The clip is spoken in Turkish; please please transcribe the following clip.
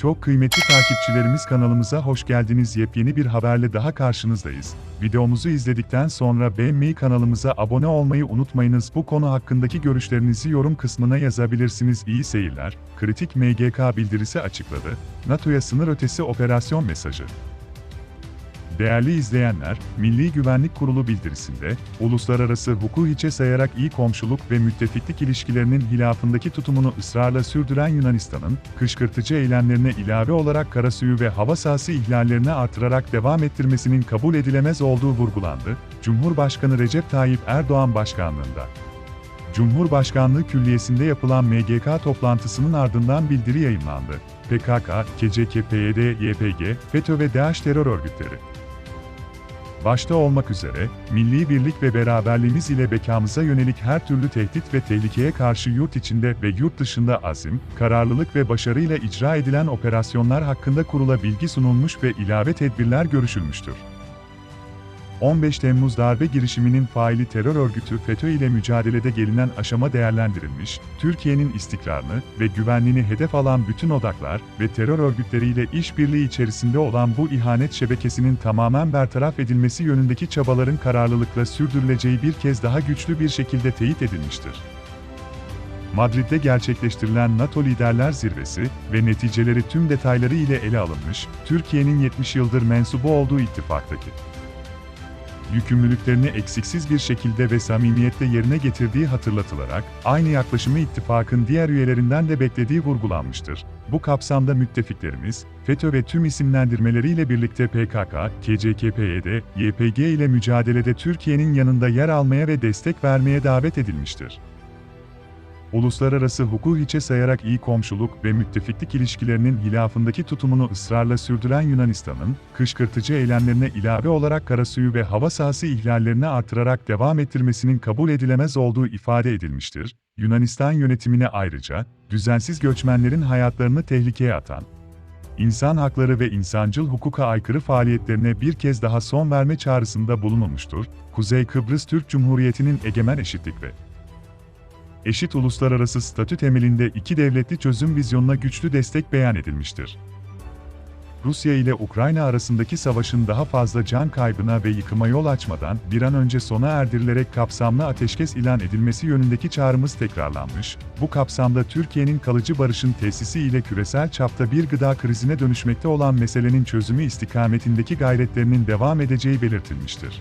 Çok kıymetli takipçilerimiz kanalımıza hoş geldiniz. Yepyeni bir haberle daha karşınızdayız. Videomuzu izledikten sonra beğenmeyi kanalımıza abone olmayı unutmayınız. Bu konu hakkındaki görüşlerinizi yorum kısmına yazabilirsiniz. İyi seyirler. Kritik MGK bildirisi açıkladı. NATO'ya sınır ötesi operasyon mesajı. Değerli izleyenler, Milli Güvenlik Kurulu bildirisinde, uluslararası hukuku hiçe sayarak iyi komşuluk ve müttefiklik ilişkilerinin hilafındaki tutumunu ısrarla sürdüren Yunanistan'ın, kışkırtıcı eylemlerine ilave olarak karasuyu ve hava sahası ihlallerini artırarak devam ettirmesinin kabul edilemez olduğu vurgulandı, Cumhurbaşkanı Recep Tayyip Erdoğan başkanlığında. Cumhurbaşkanlığı Külliyesi'nde yapılan MGK toplantısının ardından bildiri yayınlandı. PKK, KCK-PYD, YPG, FETÖ ve DAEŞ terör örgütleri başta olmak üzere, milli birlik ve beraberliğimiz ile bekamıza yönelik her türlü tehdit ve tehlikeye karşı yurt içinde ve yurt dışında azim, kararlılık ve başarıyla icra edilen operasyonlar hakkında kurula bilgi sunulmuş ve ilave tedbirler görüşülmüştür. 15 Temmuz darbe girişiminin faili terör örgütü FETÖ ile mücadelede gelinen aşama değerlendirilmiş, Türkiye'nin istikrarını ve güvenliğini hedef alan bütün odaklar ve terör örgütleriyle işbirliği içerisinde olan bu ihanet şebekesinin tamamen bertaraf edilmesi yönündeki çabaların kararlılıkla sürdürüleceği bir kez daha güçlü bir şekilde teyit edilmiştir. Madrid'de gerçekleştirilen NATO Liderler Zirvesi ve neticeleri tüm detayları ile ele alınmış, Türkiye'nin 70 yıldır mensubu olduğu ittifaktaki yükümlülüklerini eksiksiz bir şekilde ve samimiyetle yerine getirdiği hatırlatılarak, aynı yaklaşımı ittifakın diğer üyelerinden de beklediği vurgulanmıştır. Bu kapsamda müttefiklerimiz, FETÖ ve tüm isimlendirmeleriyle birlikte PKK, KCK-PYD, YPG ile mücadelede Türkiye'nin yanında yer almaya ve destek vermeye davet edilmiştir uluslararası hukuku hiçe sayarak iyi komşuluk ve müttefiklik ilişkilerinin hilafındaki tutumunu ısrarla sürdüren Yunanistan'ın, kışkırtıcı eylemlerine ilave olarak karasuyu ve hava sahası ihlallerini artırarak devam ettirmesinin kabul edilemez olduğu ifade edilmiştir. Yunanistan yönetimine ayrıca, düzensiz göçmenlerin hayatlarını tehlikeye atan, insan hakları ve insancıl hukuka aykırı faaliyetlerine bir kez daha son verme çağrısında bulunulmuştur. Kuzey Kıbrıs Türk Cumhuriyeti'nin egemen eşitlik ve eşit uluslararası statü temelinde iki devletli çözüm vizyonuna güçlü destek beyan edilmiştir. Rusya ile Ukrayna arasındaki savaşın daha fazla can kaybına ve yıkıma yol açmadan bir an önce sona erdirilerek kapsamlı ateşkes ilan edilmesi yönündeki çağrımız tekrarlanmış, bu kapsamda Türkiye'nin kalıcı barışın tesisi ile küresel çapta bir gıda krizine dönüşmekte olan meselenin çözümü istikametindeki gayretlerinin devam edeceği belirtilmiştir.